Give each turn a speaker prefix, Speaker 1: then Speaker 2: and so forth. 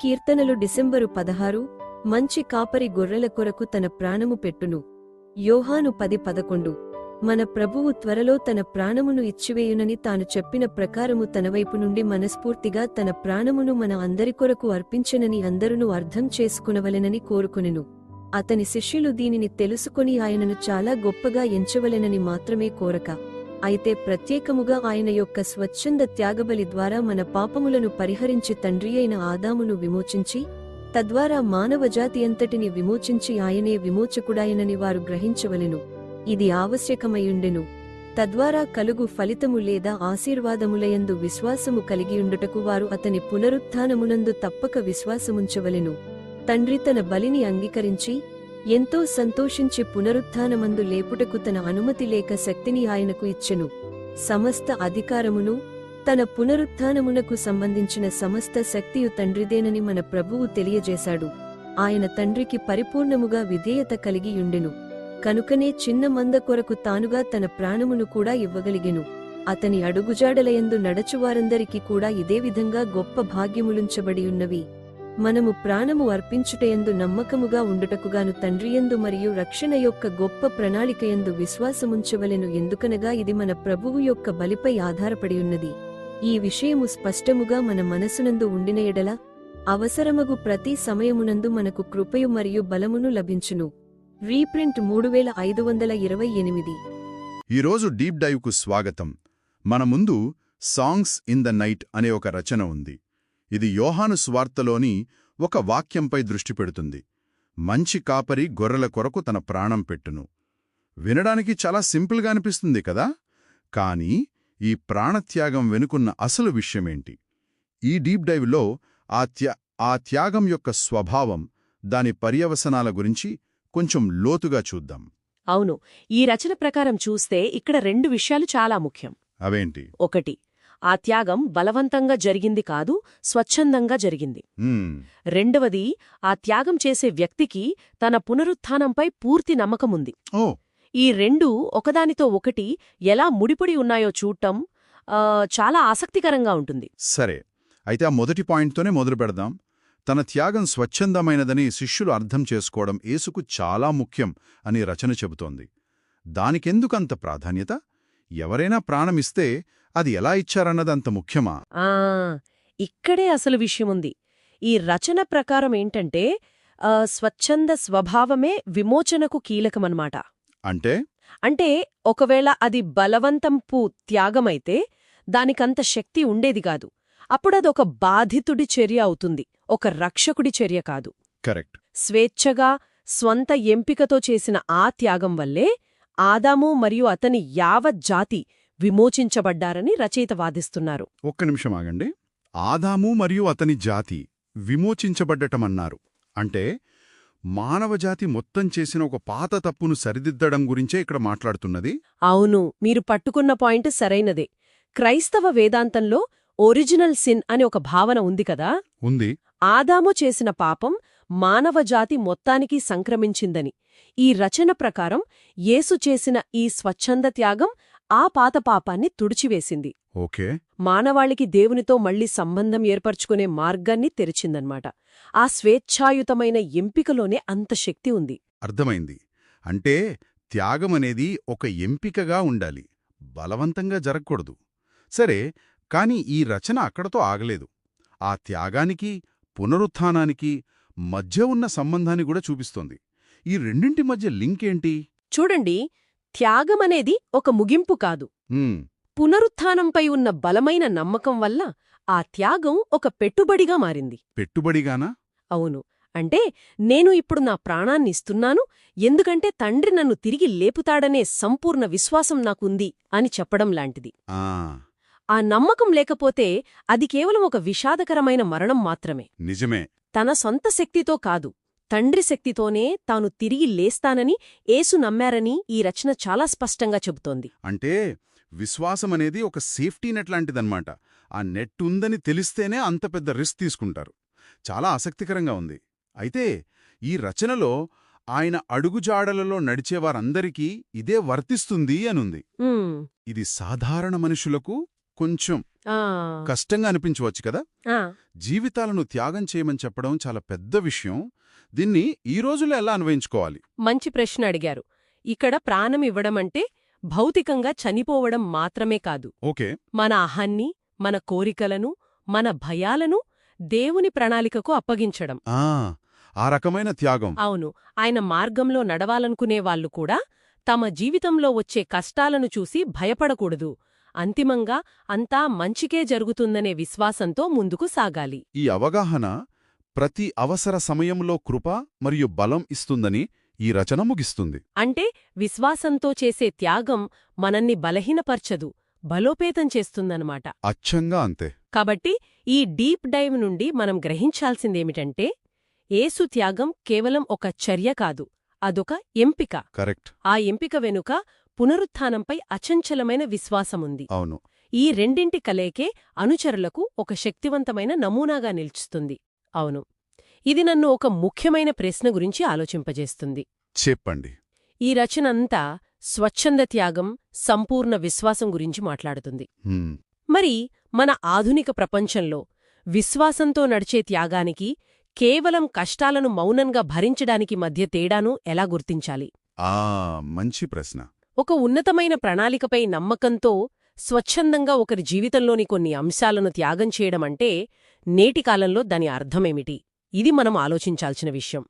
Speaker 1: కీర్తనలు డిసెంబరు పదహారు మంచి కాపరి గొర్రెల కొరకు తన ప్రాణము పెట్టును. యోహాను పది పదకొండు మన ప్రభువు త్వరలో తన ప్రాణమును ఇచ్చివేయునని తాను చెప్పిన ప్రకారము తన వైపు నుండి మనస్ఫూర్తిగా తన ప్రాణమును మన అందరి కొరకు అర్పించనని అందరును అర్థం చేసుకునవలెనని కోరుకునెను. అతని శిష్యులు దీనిని తెలుసుకొని ఆయనను చాలా గొప్పగా ఎంచవలెనని మాత్రమే కోరక. అయితే ప్రత్యేకముగా ఆయన యొక్క స్వచ్ఛంద త్యాగబలి ద్వారా మన పాపములను పరిహరించి తండ్రి అయిన ఆదామును విమోచించి తద్వారా మానవజాతి అంతటిని విమోచించి ఆయనే విమోచకుడాయనని వారు గ్రహించవలెను. ఇది ఆవశ్యకమయుండెను. తద్వారా కలుగు ఫలితము లేదా ఆశీర్వాదములయందు విశ్వాసము కలిగియుండుటకు వారు అతని పునరుత్థానమునందు తప్పక విశ్వాసముంచవలెను. తండ్రి తన బలిని అంగీకరించి ఎంతో సంతోషించి పునరుత్నమందు లేపుటకు తన అనుమతి లేక శక్తిని ఆయనకు ఇచ్చెను. సమస్త అధికారమును తన పునరుత్నమునకు సంబంధించిన సమస్త శక్తియు తండ్రిదేనని మన ప్రభువు తెలియజేశాడు. ఆయన తండ్రికి పరిపూర్ణముగా విధేయత కలిగియుండెను. కనుకనే చిన్న మంద కొరకు తానుగా తన ప్రాణమును కూడా ఇవ్వగలిగెను. అతని అడుగుజాడలయందు నడచువారందరికీ కూడా ఇదే విధంగా గొప్ప భాగ్యములుంచబడియున్నవి. మనము ప్రాణము అర్పించుటయందు నమ్మకముగా ఉండుటకుగాను తండ్రియందు మరియు రక్షణ యొక్క గొప్ప ప్రణాళికయందు విశ్వాసముంచవలెను ఎందుకనగా ఇది మన ప్రభువు యొక్క బలిపై ఆధారపడి ఉన్నది ఈ విషయము స్పష్టముగా మన మనసునందు ఉండిన ఎడల అవసరమగు ప్రతి సమయమునందు మనకు కృపయు మరియు బలమును లభించును. రీప్రింట్ మూడు వేల ఐదు వందల ఇరవై ఎనిమిది
Speaker 2: ఈరోజు డీప్ డైవ్కు స్వాగతం. మన ముందు సాంగ్స్ ఇన్ ద నైట్ అనే ఒక రచన ఉంది. ఇది యోహాను స్వార్తలోని ఒక వాక్యంపై దృష్టి పెడుతుంది. మంచి కాపరి గొర్రెల కొరకు తన ప్రాణం పెట్టును. వినడానికి చాలా సింపుల్గా అనిపిస్తుంది కదా? కానీ ఈ ప్రాణత్యాగం వెనుకున్న అసలు విషయమేంటి? ఈ డీప్ డైవ్లో ఆ త్యా ఆ త్యాగం యొక్క స్వభావం దాని పర్యవసనాల గురించి కొంచెం లోతుగా చూద్దాం.
Speaker 3: అవును. ఈ రచన ప్రకారం చూస్తే ఇక్కడ రెండు విషయాలు చాలా ముఖ్యం.
Speaker 2: అవేంటి?
Speaker 3: ఒకటి ఆ త్యాగం బలవంతంగా జరిగింది కాదు స్వచ్ఛందంగా జరిగింది. రెండవది ఆ త్యాగం చేసే వ్యక్తికి తన పునరుత్థానంపై పూర్తి నమ్మకముంది. ఈ రెండు ఒకదానితో ఒకటి ఎలా ముడిపడి ఉన్నాయో చూడటం చాలా ఆసక్తికరంగా ఉంటుంది.
Speaker 2: సరే. అయితే ఆ మొదటి పాయింట్తోనే మొదలు పెడదాం. తన త్యాగం స్వచ్ఛందమైనదని శిష్యులు అర్థం చేసుకోవడం ఏసుకు చాలా ముఖ్యం అని రచన చెబుతోంది. దానికెందుకంత ప్రాధాన్యత? ఎవరైనా ప్రాణమిస్తే అది ఎలా ఇచ్చారన్నది అంత ముఖ్యమా?
Speaker 3: ఆ ఇక్కడే అసలు విషయముంది. ఈ రచన ప్రకారం ఏంటంటే స్వచ్ఛంద స్వభావమే విమోచనకు కీలకమన్నమాట.
Speaker 2: అంటే?
Speaker 3: అంటే ఒకవేళ అది బలవంతంపు త్యాగమైతే దానికంత శక్తి ఉండేది కాదు. అప్పుడదొక బాధితుడి చర్య అవుతుంది. ఒక రక్షకుడి చర్య కాదు.
Speaker 2: కరెక్ట్.
Speaker 3: స్వేచ్ఛగా స్వంత ఎంపికతో చేసిన ఆ త్యాగం వల్లే ఆదాము మరియు అతని యావత్ జాతి విమోచించబడ్డారని రచయిత వాదిస్తున్నారు.
Speaker 2: ఒక్క నిమిషం ఆగండి. ఆదాము మరియు అతని జాతి విమోచించబడ్డటమన్నారు. అంటే మానవజాతి మొత్తం చేసిన ఒక పాత తప్పును సరిదిద్దడం గురించే ఇక్కడ మాట్లాడుతున్నది.
Speaker 3: అవును మీరు పట్టుకున్న పాయింట్ సరైనదే. క్రైస్తవ వేదాంతంలో ఒరిజినల్ సిన్ అని ఒక భావన ఉంది కదా?
Speaker 2: ఉంది.
Speaker 3: ఆదాము చేసిన పాపం మానవజాతి మొత్తానికి సంక్రమించిందని. ఈ రచన ప్రకారం యేసు చేసిన ఈ స్వచ్ఛంద త్యాగం ఆ పాత పాపాన్ని తుడిచివేసింది.
Speaker 2: ఓకే.
Speaker 3: మానవాళికి దేవునితో మళ్ళీ సంబంధం ఏర్పరచుకునే మార్గాన్ని తెరిచిందన్నమాట. ఆ స్వేచ్ఛాయుతమైన ఎంపికలోనే అంత శక్తి ఉంది.
Speaker 2: అర్థమైంది. అంటే త్యాగమనేది ఒక ఎంపికగా ఉండాలి. బలవంతంగా జరగకూడదు. సరే కాని ఈ రచన అక్కడతో ఆగలేదు. ఆ త్యాగానికి పునరుత్థానానికి మధ్య ఉన్న సంబంధాన్ని కూడా చూపిస్తోంది. ఈ రెండింటి మధ్య లింక్ ఏంటి?
Speaker 3: చూడండి త్యాగమనేది ఒక ముగింపు కాదు. పునరుత్థానంపై ఉన్న బలమైన నమ్మకం వల్ల ఆ త్యాగం ఒక పెట్టుబడిగా మారింది.
Speaker 2: పెట్టుబడిగానా?
Speaker 3: అవును. అంటే నేను ఇప్పుడు నా ప్రాణాన్ని ఇస్తున్నాను ఎందుకంటే తండ్రి నన్ను తిరిగి లేపుతాడనే సంపూర్ణ విశ్వాసం నాకుంది అని చెప్పడం లాంటిది.
Speaker 2: ఆ
Speaker 3: నమ్మకం లేకపోతే అది కేవలం ఒక విషాదకరమైన మరణం మాత్రమే.
Speaker 2: నిజమే.
Speaker 3: తన సొంత శక్తితో కాదు తండ్రి శక్తితోనే తాను తిరిగి లేస్తానని ఏసు నమ్మారని ఈ రచన చాలా స్పష్టంగా చెబుతోంది.
Speaker 2: అంటే విశ్వాసమనేది ఒక సేఫ్టీ నెట్ లాంటిదన్నమాట. ఆ నెట్ ఉందని తెలిస్తేనే అంత పెద్ద రిస్క్ తీసుకుంటారు. చాలా ఆసక్తికరంగా ఉంది. అయితే ఈ రచనలో ఆయన అడుగుజాడలలో నడిచేవారందరికీ ఇదే వర్తిస్తుంది అనుంది. ఇది సాధారణ మనుషులకు కొంచెం
Speaker 3: ఆ,
Speaker 2: కష్టంగా అనిపించవచ్చు కదా?
Speaker 3: ఆ,
Speaker 2: జీవితాలను త్యాగం చేయమని చెప్పడం చాలా పెద్ద విషయం. దీన్ని ఈ రోజులో ఎలా అన్వయించుకోవాలి?
Speaker 3: మంచి ప్రశ్న అడిగారు. ఇక్కడ ప్రాణం ఇవ్వడమంటే భౌతికంగా చనిపోవడం మాత్రమే కాదు.
Speaker 2: ఓకే.
Speaker 3: మన అహాన్ని మన కోరికలను మన భయాలను దేవుని ప్రణాళికకు అప్పగించడం.
Speaker 2: ఆ ఆ రకమైన త్యాగం.
Speaker 3: అవును. ఆయన మార్గంలో నడవాలనుకునే వాళ్ళు కూడా తమ జీవితంలో వచ్చే కష్టాలను చూసి భయపడకూడదు. అంతిమంగా అంతా మంచికే జరుగుతుందనే విశ్వాసంతో ముందుకు సాగాలి.
Speaker 2: ఈ అవగాహన ప్రతి అవసర సమయంలో కృప మరియు బలం ఇస్తుందని ఈ రచన ముగిస్తుంది.
Speaker 3: అంటే విశ్వాసంతో చేసే త్యాగం మనల్ని బలహీనపర్చదు బలోపేతం చేస్తుందన్నమాట.
Speaker 2: అచ్చంగా అంతే.
Speaker 3: కాబట్టి ఈ డీప్ డైవ్ నుండి మనం గ్రహించాల్సిందేమిటంటే ఏసు త్యాగం కేవలం ఒక చర్య కాదు అదొక ఎంపిక.
Speaker 2: కరెక్ట్.
Speaker 3: ఆ ఎంపిక వెనుక పునరుత్థానంపై అచంచలమైన విశ్వాసముంది.
Speaker 2: అవును.
Speaker 3: ఈ రెండింటి కలేకే అనుచరులకు ఒక శక్తివంతమైన నమూనాగా నిలుచుతుంది అవును. ఇది నన్ను ఒక ముఖ్యమైన ప్రశ్న గురించి ఆలోచింపజేస్తుంది.
Speaker 2: చెప్పండి.
Speaker 3: ఈ రచనంతా స్వచ్ఛంద త్యాగం సంపూర్ణ విశ్వాసం గురించి మాట్లాడుతుంది. మరి మన ఆధునిక ప్రపంచంలో విశ్వాసంతో నడిచే త్యాగానికి కేవలం కష్టాలను మౌనంగా భరించడానికి మధ్య తేడాను ఎలా గుర్తించాలి?
Speaker 2: ఆ మంచి ప్రశ్న.
Speaker 3: ఒక ఉన్నతమైన ప్రణాళికపై నమ్మకంతో స్వచ్ఛందంగా ఒకరి జీవితంలోని కొన్ని అంశాలను త్యాగం చేయడమంటే నేటి కాలంలో దాని అర్థమేమిటి? ఇది మనం ఆలోచించాల్సిన విషయం.